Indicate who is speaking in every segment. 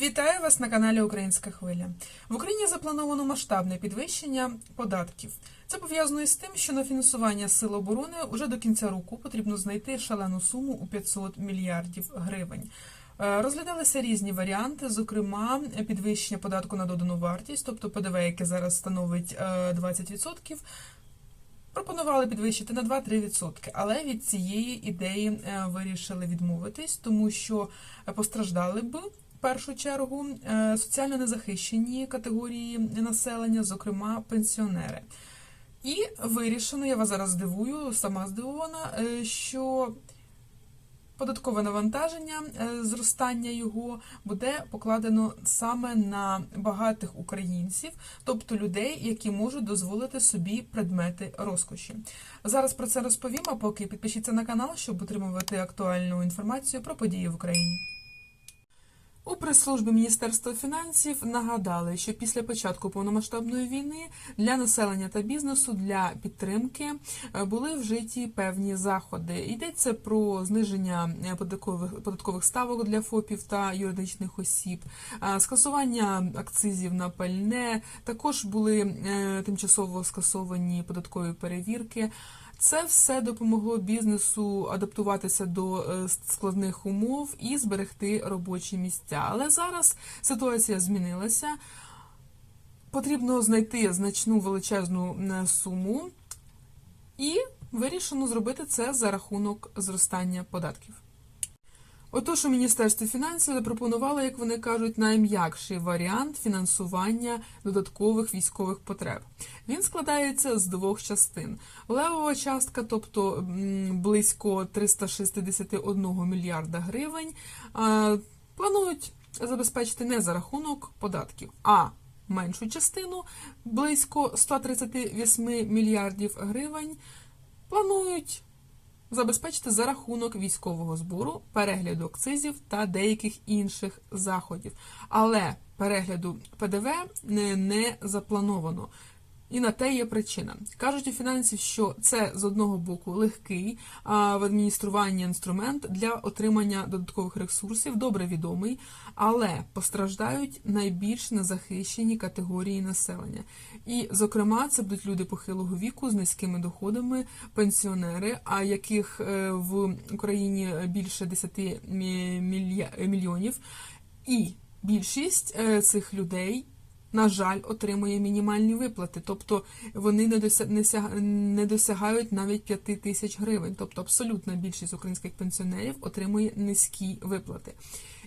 Speaker 1: Вітаю вас на каналі Українська Хвиля. В Україні заплановано масштабне підвищення податків. Це пов'язано із тим, що на фінансування сил оборони уже до кінця року потрібно знайти шалену суму у 500 мільярдів гривень. Е, Розглядалися різні варіанти, зокрема підвищення податку на додану вартість, тобто ПДВ, яке зараз становить е, 20%, Пропонували підвищити на 2-3%, але від цієї ідеї е, вирішили відмовитись, тому що постраждали б першу чергу е, соціально незахищені категорії населення, зокрема пенсіонери. І вирішено, я вас зараз здивую, сама здивована, е, що податкове навантаження, е, зростання його буде покладено саме на багатих українців, тобто людей, які можуть дозволити собі предмети розкоші. Зараз про це розповім, а поки підпишіться на канал, щоб отримувати актуальну інформацію про події в Україні. У прес-службі Міністерства фінансів нагадали, що після початку повномасштабної війни для населення та бізнесу для підтримки е, були вжиті певні заходи. Йдеться про зниження е, податкових податкових ставок для ФОПів та юридичних осіб, е, скасування акцизів на пальне. Також були тимчасово скасовані податкові перевірки. Це все допомогло бізнесу адаптуватися до е, складних умов і зберегти робочі місця. Але зараз ситуація змінилася. Потрібно знайти значну величезну е, суму, і вирішено зробити це за рахунок зростання податків. Отож, у Міністерстві фінансів запропонували, як вони кажуть, найм'якший варіант фінансування додаткових військових потреб. Він складається з двох частин: левова частка, тобто близько 361 мільярда гривень, планують забезпечити не за рахунок податків, а меншу частину близько 138 мільярдів гривень планують забезпечити за рахунок військового збору, перегляду акцизів та деяких інших заходів. Але перегляду ПДВ не, заплановано. І на те є причина. Кажуть у фінансів, що це з одного боку легкий а, в адмініструванні інструмент для отримання додаткових ресурсів, добре відомий, але постраждають найбільш незахищені категорії населення. І, зокрема, це будуть люди похилого віку з низькими доходами, пенсіонери, а яких е, в Україні більше 10 мі- мільйонів. І більшість е, цих людей на жаль, отримує мінімальні виплати, тобто вони не дося- не сяга- не досягають навіть 5 тисяч гривень. Тобто абсолютна більшість українських пенсіонерів отримує низькі виплати.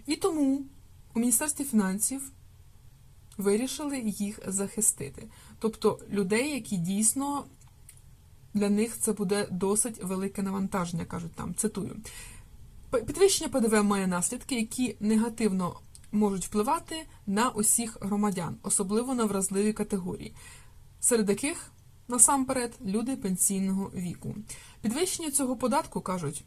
Speaker 1: І тому у Міністерстві фінансів вирішили їх захистити. Тобто людей, які дійсно для них це буде досить велике навантаження, кажуть там, цитую. Підвищення ПДВ має наслідки, які негативно можуть впливати на усіх громадян, особливо на вразливі категорії, серед яких насамперед люди пенсійного віку. Підвищення цього податку кажуть.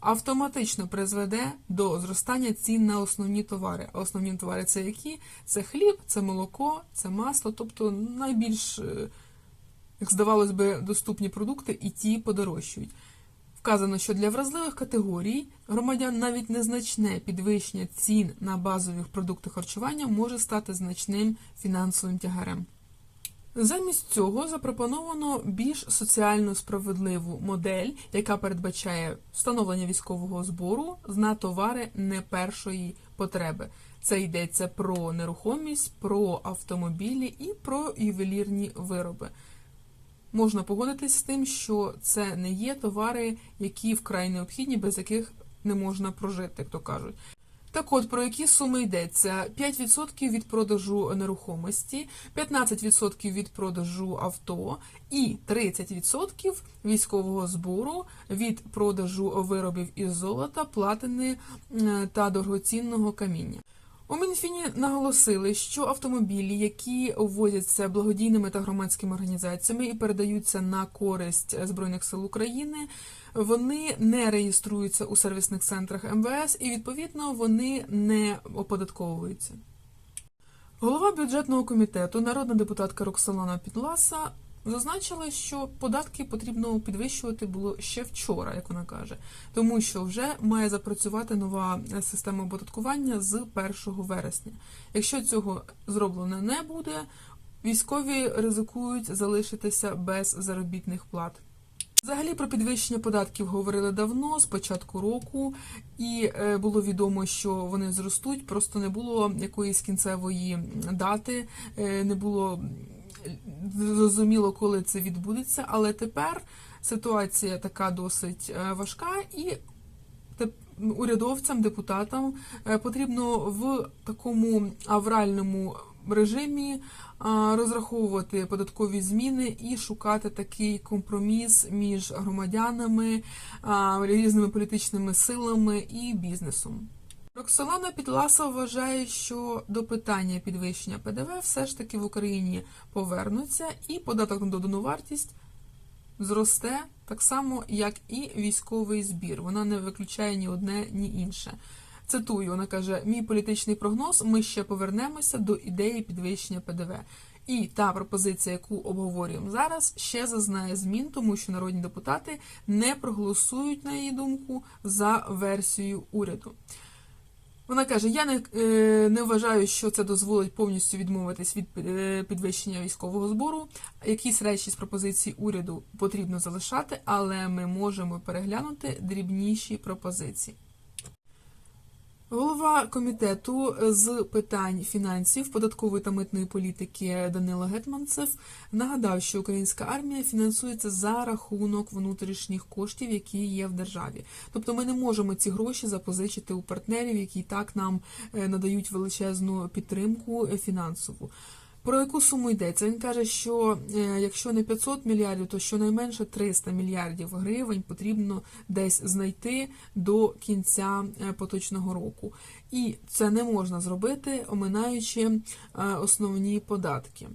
Speaker 1: Автоматично призведе до зростання цін на основні товари. А основні товари це які? Це хліб, це молоко, це масло, тобто найбільш, е, як здавалось би, доступні продукти, і ті подорожчують. Вказано, що для вразливих категорій громадян навіть незначне підвищення цін на базові продукти харчування може стати значним фінансовим тягарем. Замість цього запропоновано більш соціально справедливу модель, яка передбачає встановлення військового збору на товари не першої потреби. Це йдеться про нерухомість, про автомобілі і про ювелірні вироби. Можна погодитись з тим, що це не є товари, які вкрай необхідні, без яких не можна прожити, як то кажуть. Так от, про які суми йдеться? 5% від продажу нерухомості, 15% від продажу авто і 30% військового збору від продажу виробів із золота, платини е, та дорогоцінного каміння. У Мінфіні наголосили, що автомобілі, які ввозяться благодійними та громадськими організаціями і передаються на користь Збройних сил України, вони не реєструються у сервісних центрах МВС і відповідно вони не оподатковуються. Голова бюджетного комітету, народна депутатка Роксолана Підласа зазначила, що податки потрібно підвищувати було ще вчора, як вона каже, тому що вже має запрацювати нова система оподаткування з 1 вересня. Якщо цього зроблено не буде, військові ризикують залишитися без заробітних плат. Взагалі про підвищення податків говорили давно, з початку року, і е, було відомо, що вони зростуть. Просто не було якоїсь кінцевої дати, е, не було зрозуміло, коли це відбудеться. Але тепер ситуація така досить е, важка, і урядовцям, депутатам е, потрібно в такому авральному режимі розраховувати податкові зміни і шукати такий компроміс між громадянами, різними політичними силами і бізнесом. Роксолана Підласа вважає, що до питання підвищення ПДВ все ж таки в Україні повернуться, і податок на додану вартість зросте так само, як і військовий збір. Вона не виключає ні одне, ні інше. Цитую, вона каже: мій політичний прогноз. Ми ще повернемося до ідеї підвищення ПДВ. І та пропозиція, яку обговорюємо зараз, ще зазнає змін, тому що народні депутати не проголосують, на її думку, за версією уряду. Вона каже: я не, е, не вважаю, що це дозволить повністю відмовитись від е, підвищення військового збору. Якісь речі з пропозицій уряду потрібно залишати, але ми можемо переглянути дрібніші пропозиції. Голова комітету з питань фінансів, податкової та митної політики Данило Гетманцев нагадав, що українська армія фінансується за рахунок внутрішніх коштів, які є в державі. Тобто ми не можемо ці гроші запозичити у партнерів, які так нам е, надають величезну підтримку е, фінансову. Про яку суму йдеться? Він каже, що е, якщо не 500 мільярдів, то щонайменше 300 мільярдів гривень потрібно десь знайти до кінця е, поточного року. І це не можна зробити, оминаючи е, основні податки.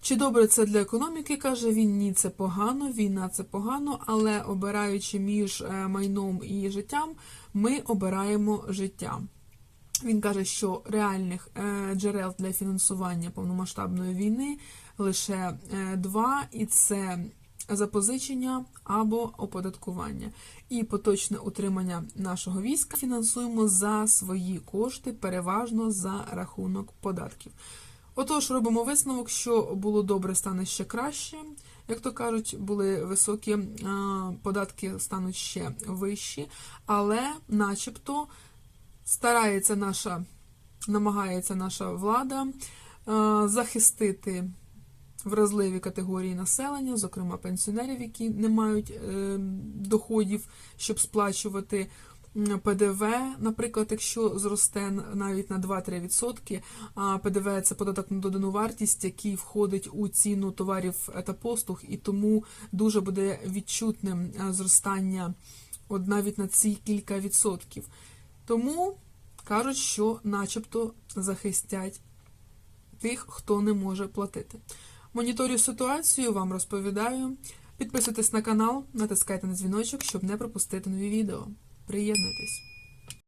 Speaker 1: Чи добре це для економіки? каже він. Ні, це погано, війна це погано, але обираючи між майном і життям, ми обираємо життя. Він каже, що реальних е, джерел для фінансування повномасштабної війни лише е, два, і це запозичення або оподаткування. І поточне утримання нашого війська фінансуємо за свої кошти, переважно за рахунок податків. Отож, робимо висновок, що було добре, стане ще краще. Як то кажуть, були високі е, податки, стануть ще вищі, але, начебто, старається наша, намагається наша влада е, захистити вразливі категорії населення, зокрема пенсіонерів, які не мають е, доходів, щоб сплачувати. ПДВ, наприклад, якщо зросте навіть на 2-3%, а ПДВ це податок на додану вартість, який входить у ціну товарів та послуг, і тому дуже буде відчутним е, зростання от навіть на ці кілька відсотків. Тому кажуть, що начебто захистять тих, хто не може платити. Моніторю ситуацію, вам розповідаю. Підписуйтесь на канал, натискайте на дзвіночок, щоб не пропустити нові відео. Приєднуйтесь!